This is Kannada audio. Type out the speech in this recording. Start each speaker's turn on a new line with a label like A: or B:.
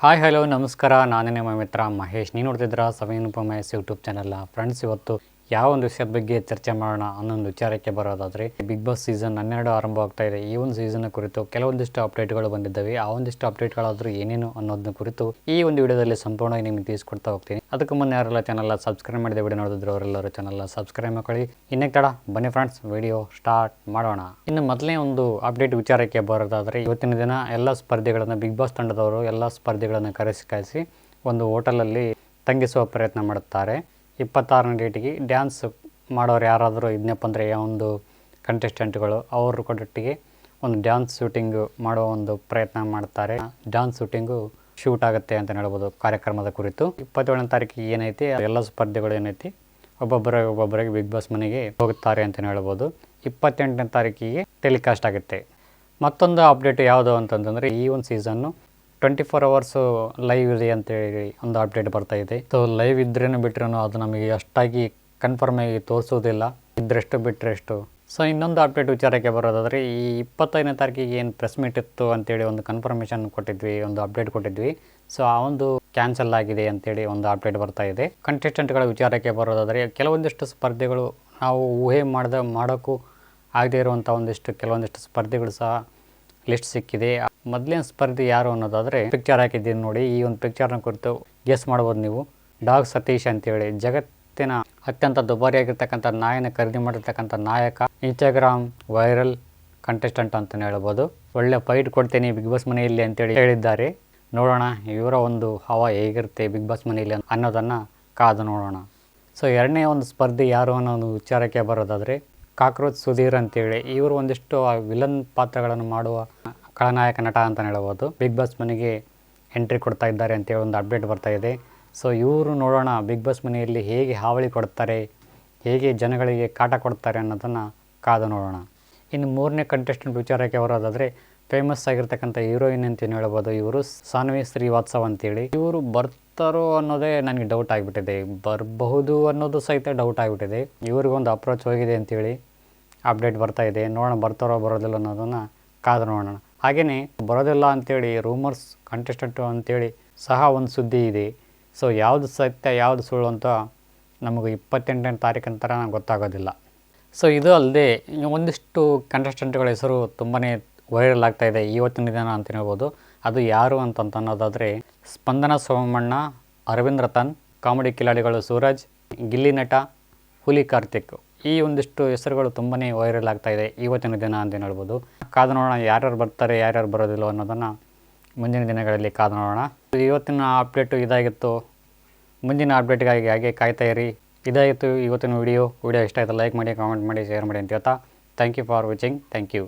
A: ಹಾಯ್, ಹಲೋ, ನಮಸ್ಕಾರ. ನಾನೇ ನಿಮ್ಮ ಮಿತ್ರ ಮಹೇಶ್. ನೀವು ನೋಡ್ತಿದ್ದೀರಾ ಸವೀನ್ ಉಪಮಹೇಶ್ ಯೂಟ್ಯೂಬ್ ಚಾನಲ್ ಫ್ರೆಂಡ್ಸ್, ಇವತ್ತು ಯಾವ ಒಂದು ವಿಷಯದ ಬಗ್ಗೆ ಚರ್ಚೆ ಮಾಡೋಣ ಅನ್ನೊಂದು ವಿಚಾರಕ್ಕೆ ಬರೋದಾದರೆ ಬಿಗ್ ಬಾಸ್ ಸೀಸನ್ ಹನ್ನೆರಡು ಆರಂಭ ಆಗ್ತಾ ಇದೆ. ಈ ಒಂದು ಸೀಸನ್ ಕುರಿತು ಕೆಲವೊಂದಿಷ್ಟು ಅಪ್ಡೇಟ್ಗಳು ಬಂದಿದ್ದಾವೆ. ಆ ಒಂದಿಷ್ಟು ಅಪ್ಡೇಟ್ಗಳಾದರೂ ಏನೇನು ಅನ್ನೋದನ್ನ ಕುರಿತು ಈ ಒಂದು ವಿಡಿಯೋದಲ್ಲಿ ಸಂಪೂರ್ಣವಾಗಿ ನಿಮಗೆ ತಿಳಿಸ್ಕೊಡ್ತಾ ಹೋಗ್ತೀನಿ. ಅದಕ್ಕೂ ಮುನ್ನ ಯಾರೆಲ್ಲ ಚಾನಲ್ ಸಬ್ಸ್ಕ್ರೈಬ್ ಮಾಡಿದ ವಿಡಿಯೋ ನೋಡಿದ್ರು ಅವರೆಲ್ಲರೂ ಚಾನಲ್ ಸಬ್ಸ್ಕ್ರೈಬ್ ಮಾಡ್ಕೊಳ್ಳಿ. ಇನ್ನೇ ತಡ, ಬನ್ನಿ ಫ್ರೆಂಡ್ಸ್ ವಿಡಿಯೋ ಸ್ಟಾರ್ಟ್ ಮಾಡೋಣ. ಇನ್ನು ಮೊದಲನೇ ಒಂದು ಅಪ್ಡೇಟ್ ವಿಚಾರಕ್ಕೆ ಬರೋದಾದರೆ, ಇವತ್ತಿನ ದಿನ ಎಲ್ಲ ಸ್ಪರ್ಧೆಗಳನ್ನು ಬಿಗ್ ಬಾಸ್ ತಂಡದವರು ಎಲ್ಲ ಸ್ಪರ್ಧೆಗಳನ್ನು ಕರೆಸಿ ಕರೆಸಿ ಒಂದು ಹೋಟೆಲಲ್ಲಿ ತಂಗಿಸುವ ಪ್ರಯತ್ನ ಮಾಡುತ್ತಾರೆ. ಇಪ್ಪತ್ತಾರನೇ ಡೇಟಿಗೆ ಡ್ಯಾನ್ಸ್ ಮಾಡೋರು ಯಾರಾದರೂ ಇದನ್ನಪ್ಪ ಅಂದರೆ ಒಂದು ಕಂಟೆಸ್ಟೆಂಟ್ಗಳು, ಅವರು ಕೊಟ್ಟಿಗೆ ಒಂದು ಡ್ಯಾನ್ಸ್ ಶೂಟಿಂಗು ಮಾಡೋ ಒಂದು ಪ್ರಯತ್ನ ಮಾಡ್ತಾರೆ. ಡ್ಯಾನ್ಸ್ ಶೂಟಿಂಗು ಶೂಟ್ ಆಗುತ್ತೆ ಅಂತ ಹೇಳ್ಬೋದು ಕಾರ್ಯಕ್ರಮದ ಕುರಿತು. ಇಪ್ಪತ್ತೇಳನೇ ತಾರೀಕಿಗೆ ಏನೈತಿ, ಎಲ್ಲ ಸ್ಪರ್ಧೆಗಳು ಏನೈತಿ ಒಬ್ಬೊಬ್ಬರಿಗೆ ಒಬ್ಬೊಬ್ಬರಿಗೆ ಬಿಗ್ ಬಾಸ್ ಮನೆಗೆ ಹೋಗುತ್ತಾರೆ ಅಂತ ಹೇಳ್ಬೋದು. ಇಪ್ಪತ್ತೆಂಟನೇ ತಾರೀಕಿಗೆ ಟೆಲಿಕಾಸ್ಟ್ ಆಗುತ್ತೆ. ಮತ್ತೊಂದು ಅಪ್ಡೇಟ್ ಯಾವುದು ಅಂತಂತಂದರೆ ಈ ಒಂದು ಸೀಸನ್ನು ಟ್ವೆಂಟಿ ಫೋರ್ ಅವರ್ಸು ಲೈವ್ ಇದೆ ಅಂತೇಳಿ ಒಂದು ಅಪ್ಡೇಟ್ ಬರ್ತಾ ಇದೆ. ಸೊ ಲೈವ್ ಇದ್ರೇನು ಬಿಟ್ರೂ ಅದು ನಮಗೆ ಅಷ್ಟಾಗಿ ಕನ್ಫರ್ಮ್ ಆಗಿ ತೋರಿಸೋದಿಲ್ಲ. ಇದ್ರೆಷ್ಟು ಬಿಟ್ಟರೆಷ್ಟು ಸೊ ಇನ್ನೊಂದು ಅಪ್ಡೇಟ್ ವಿಚಾರಕ್ಕೆ ಬರೋದಾದರೆ, ಈ ಇಪ್ಪತ್ತೈದನೇ ತಾರೀಕಿಗೆ ಏನು ಪ್ರೆಸ್ ಮೀಟ್ ಇತ್ತು ಅಂತೇಳಿ ಒಂದು ಕನ್ಫರ್ಮೇಷನ್ ಕೊಟ್ಟಿದ್ವಿ, ಒಂದು ಅಪ್ಡೇಟ್ ಕೊಟ್ಟಿದ್ವಿ. ಸೊ ಆ ಒಂದು ಕ್ಯಾನ್ಸಲ್ ಆಗಿದೆ ಅಂತೇಳಿ ಒಂದು ಅಪ್ಡೇಟ್ ಬರ್ತಾ ಇದೆ. ಕಂಟೆಸ್ಟೆಂಟ್ಗಳ ವಿಚಾರಕ್ಕೆ ಬರೋದಾದರೆ, ಕೆಲವೊಂದಿಷ್ಟು ಸ್ಪರ್ಧೆಗಳು ನಾವು ಊಹೆ ಮಾಡ್ದ ಮಾಡೋಕ್ಕೂ ಆಗದೇ ಇರುವಂಥ ಒಂದಿಷ್ಟು ಕೆಲವೊಂದಿಷ್ಟು ಸ್ಪರ್ಧೆಗಳು ಸಹ ಲಿಸ್ಟ್ ಸಿಕ್ಕಿದೆ. ಮೊದಲಿನ ಸ್ಪರ್ಧಿ ಯಾರು ಅನ್ನೋದಾದರೆ ಪಿಕ್ಚರ್ ಹಾಕಿದ್ದೀನಿ ನೋಡಿ. ಈ ಒಂದು ಪಿಕ್ಚರ್ನ ಕುರಿತು ಗೆಸ್ ಮಾಡ್ಬೋದು ನೀವು. ಡಾಗ್ ಸತೀಶ್ ಅಂತೇಳಿ. ಜಗತ್ತಿನ ಅತ್ಯಂತ ದುಬಾರಿಯಾಗಿರ್ತಕ್ಕಂಥ ನಾಯನ ಖರೀದಿ ಮಾಡಿರ್ತಕ್ಕಂಥ ನಾಯಕ ಇನ್ಸ್ಟಾಗ್ರಾಮ್ ವೈರಲ್ ಕಂಟೆಸ್ಟೆಂಟ್ ಅಂತಲೇ ಹೇಳ್ಬೋದು. ಒಳ್ಳೆ ಫೈಟ್ ಕೊಡ್ತೀನಿ ಬಿಗ್ ಬಾಸ್ ಮನೆಯಲ್ಲಿ ಅಂತೇಳಿ ಹೇಳಿದ್ದಾರೆ. ನೋಡೋಣ, ಇವರ ಒಂದು ಹವಾ ಹೇಗಿರುತ್ತೆ ಬಿಗ್ ಬಾಸ್ ಮನೆಯಲ್ಲಿ ಅನ್ನೋದನ್ನು ಕಾದು ನೋಡೋಣ. ಸೊ ಎರಡನೇ ಒಂದು ಸ್ಪರ್ಧಿ ಯಾರು ಅನ್ನೋ ಒಂದು ವಿಚಾರಕ್ಕೆ ಬರೋದಾದರೆ ಕಾಕ್ರೋಚ್ ಸುಧೀರ್ ಅಂತೇಳಿ. ಇವರು ಒಂದಿಷ್ಟು ವಿಲನ್ ಪಾತ್ರಗಳನ್ನು ಮಾಡುವ ಖಳನಾಯಕ ನಟ ಅಂತ ಹೇಳ್ಬೋದು. ಬಿಗ್ ಬಾಸ್ ಮನೆಗೆ ಎಂಟ್ರಿ ಕೊಡ್ತಾ ಇದ್ದಾರೆ ಅಂತೇಳಿ ಒಂದು ಅಪ್ಡೇಟ್ ಬರ್ತಾ ಇದೆ. ಸೊ ಇವರು ನೋಡೋಣ ಬಿಗ್ ಬಾಸ್ ಮನೆಯಲ್ಲಿ ಹೇಗೆ ಹಾವಳಿ ಕೊಡ್ತಾರೆ, ಹೇಗೆ ಜನಗಳಿಗೆ ಕಾಟ ಕೊಡ್ತಾರೆ ಅನ್ನೋದನ್ನು ಕಾದು ನೋಡೋಣ. ಇನ್ನು ಮೂರನೇ ಕಂಟೆಸ್ಟೆಂಟ್ ವಿಚಾರಕ್ಕೆ ಬರೋದಾದರೆ ಫೇಮಸ್ ಆಗಿರ್ತಕ್ಕಂಥ ಹೀರೋಯಿನ್ ಅಂತ ಹೇಳ್ಬೋದು, ಇವರು ಸಾನ್ವಿ ಶ್ರೀವಾತ್ಸವ್ ಅಂತೇಳಿ. ಇವರು ಬರ್ತಾರೋ ಅನ್ನೋದೇ ನನಗೆ ಡೌಟ್ ಆಗಿಬಿಟ್ಟಿದೆ. ಬರಬಹುದು ಅನ್ನೋದು ಸಹಿತ ಡೌಟ್ ಆಗಿಬಿಟ್ಟಿದೆ. ಇವ್ರಿಗೊಂದು ಅಪ್ರೋಚ್ ಹೋಗಿದೆ ಅಂತೇಳಿ ಅಪ್ಡೇಟ್ ಬರ್ತಾ ಇದೆ. ನೋಡೋಣ ಬರ್ತಾರೋ ಬರೋದಿಲ್ಲ ಅನ್ನೋದನ್ನು ಕಾದು ನೋಡೋಣ. ಹಾಗೆಯೇ ಬರೋದಿಲ್ಲ ಅಂತೇಳಿ ರೂಮರ್ಸ್ ಕಂಟೆಸ್ಟೆಂಟು ಅಂತೇಳಿ ಸಹ ಒಂದು ಸುದ್ದಿ ಇದೆ. ಸೊ ಯಾವುದು ಸತ್ಯ, ಯಾವುದು ಸುಳ್ಳು ಅಂತ ನಮಗೆ ಇಪ್ಪತ್ತೆಂಟನೇ ತಾರೀಕಿನ ಥರ ನಂಗೆ ಗೊತ್ತಾಗೋದಿಲ್ಲ. ಸೊ ಇದು ಅಲ್ಲದೆ ಒಂದಿಷ್ಟು ಕಂಟೆಸ್ಟೆಂಟ್ಗಳ ಹೆಸರು ತುಂಬಾ ವೈರಲ್ ಆಗ್ತಾ ಇದೆ ಇವತ್ತಿನ ದಿನ ಅಂತ ಹೇಳ್ಬೋದು. ಅದು ಯಾರು ಅಂತ ಅನ್ನೋದಾದರೆ ಸ್ಪಂದನ ಸೋಮಣ್ಣ ಅರವಿಂದ್ ರತನ್ ಕಾಮಿಡಿ ಕಿಲಾಡಿಗಳು ಸೂರಜ್, ಗಿಲ್ಲಿ ನಟ, ಹುಲಿ ಕಾರ್ತಿಕ್. ಈ ಒಂದಿಷ್ಟು ಹೆಸರುಗಳು ತುಂಬಾ ವೈರಲ್ ಆಗ್ತಾ ಇದೆ. ಇವತ್ತಿನ ದಿನ ಅಂತ ಹೇಳ್ಬೋದು. ಕಾದು ನೋಡೋಣ ಯಾರ್ಯಾರು ಬರ್ತಾರೆ, ಯಾರ್ಯಾರು ಬರೋದಿಲ್ಲ ಅನ್ನೋದನ್ನು ಮುಂದಿನ ದಿನಗಳಲ್ಲಿ ಕಾದು ನೋಡೋಣ. ಇವತ್ತಿನ ಅಪ್ಡೇಟು ಇದಾಗಿತ್ತು. ಮುಂದಿನ ಅಪ್ಡೇಟ್ಗಾಗಿ ಹಾಗೆ ಕಾಯ್ತಾ ಇರಿ. ಇದಾಗಿತ್ತು ಇವತ್ತಿನ ವಿಡಿಯೋ ವಿಡಿಯೋ ಇಷ್ಟ ಆಯಿತು ಲೈಕ್ ಮಾಡಿ ಕಾಮೆಂಟ್ ಮಾಡಿ ಶೇರ್ ಮಾಡಿ ಅಂತ ಹೇಳ್ತಾ. Thank you for watching thank you